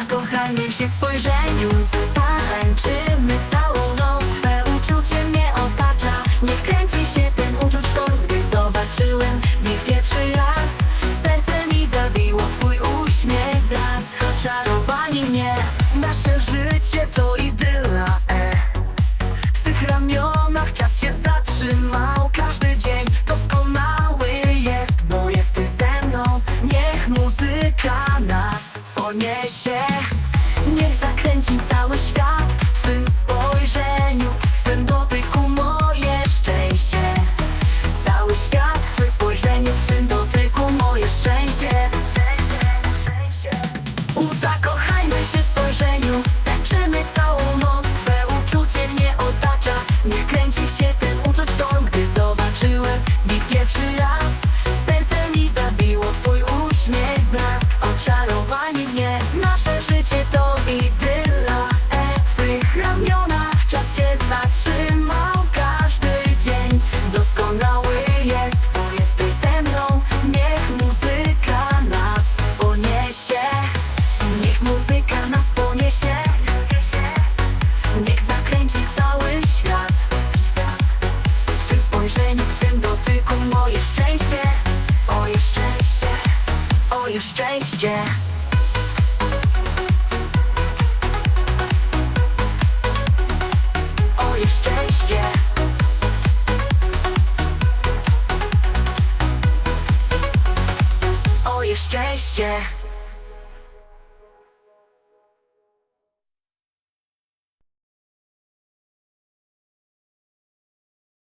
Zakochajmy się w spojrzeniu Tańczymy całą noc. Twe uczucie mnie otacza Niech kręci się ten uczuć tor Gdy zobaczyłem mnie pierwszy raz. Serce mi zabiło Twój uśmiech blask Oczarowali mnie. Nasze życie to idyla e. W Twych ramionach czas się zatrzymał. Każdy dzień doskonały jest Bo jesteś ze mną. Niech muzyka muzyka nas poniesie. Niech zakręci cały świat. W Twym spojrzeniu, w Twym dotyku moje szczęście. Moje szczęście, moje szczęście. Moje szczęście. Moje szczęście